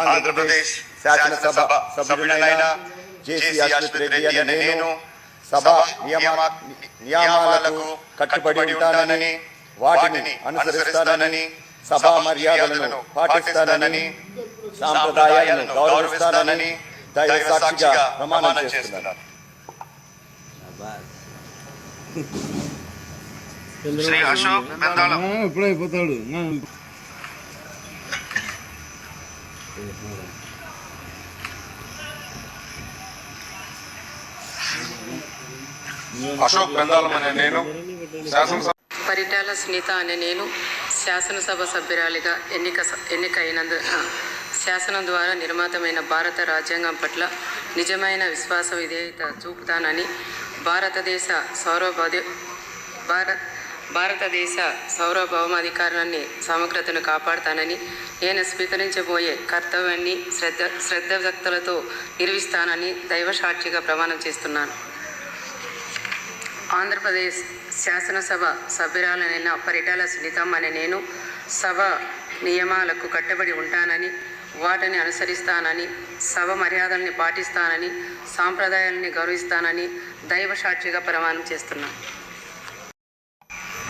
ఆంధ్రప్రదేశ్ శాసనసభ సభ్యుడైన జేసీ రెడ్డి అనే నేను సభ నియమ నియమాలకు కట్టుబడి ఉంటానని వాటిని అనుసరిస్తానని సభా మర్యాదలను పాటిస్తానని సాంప్రదాయాలను గౌరవిస్తానని దైవ సాక్షిగా ప్రమాణం చేస్తున్నాను. శ్రీ అశోక్ ఆ. అశోక్ అనే నేను శాసనసభ పరిటాల సునీత అనే నేను శాసనసభ సభ్యురాలిగా ఎన్నిక ఎన్నికైనందు శాసనం ద్వారా నిర్మాతమైన భారత రాజ్యాంగం పట్ల నిజమైన విశ్వాస విధేయత చూపుతానని భారతదేశ సౌరభ భారత్ భారతదేశ సార్వభౌమాధికారాన్ని సమగ్రతను కాపాడుతానని నేను స్వీకరించబోయే కర్తవ్యాన్ని శ్రద్ధ శ్రద్ధభక్తులతో నిర్వహిస్తానని దైవసాక్షిగా ప్రమాణం చేస్తున్నాను. ఆంధ్రప్రదేశ్ శాసనసభ సభ్యురాలైన పరిటాల సునీతమ్మ అనే నేను సభ నియమాలకు కట్టుబడి ఉంటానని వాటిని అనుసరిస్తానని సభ మర్యాదల్ని పాటిస్తానని సాంప్రదాయాలని గౌరవిస్తానని దైవ సాక్షిగా ప్రమాణం చేస్తున్నాను.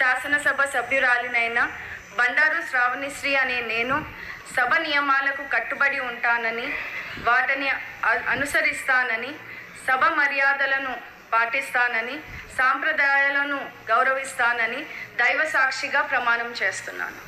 శాసనసభ సభ్యురాలినైన బండారు శ్రావణిశ్రీ అనే నేను సభ నియమాలకు కట్టుబడి ఉంటానని వాటిని అనుసరిస్తానని సభ మర్యాదలను పాటిస్తానని సాంప్రదాయాలను గౌరవిస్తానని దైవ సాక్షిగా ప్రమాణం చేస్తున్నాను.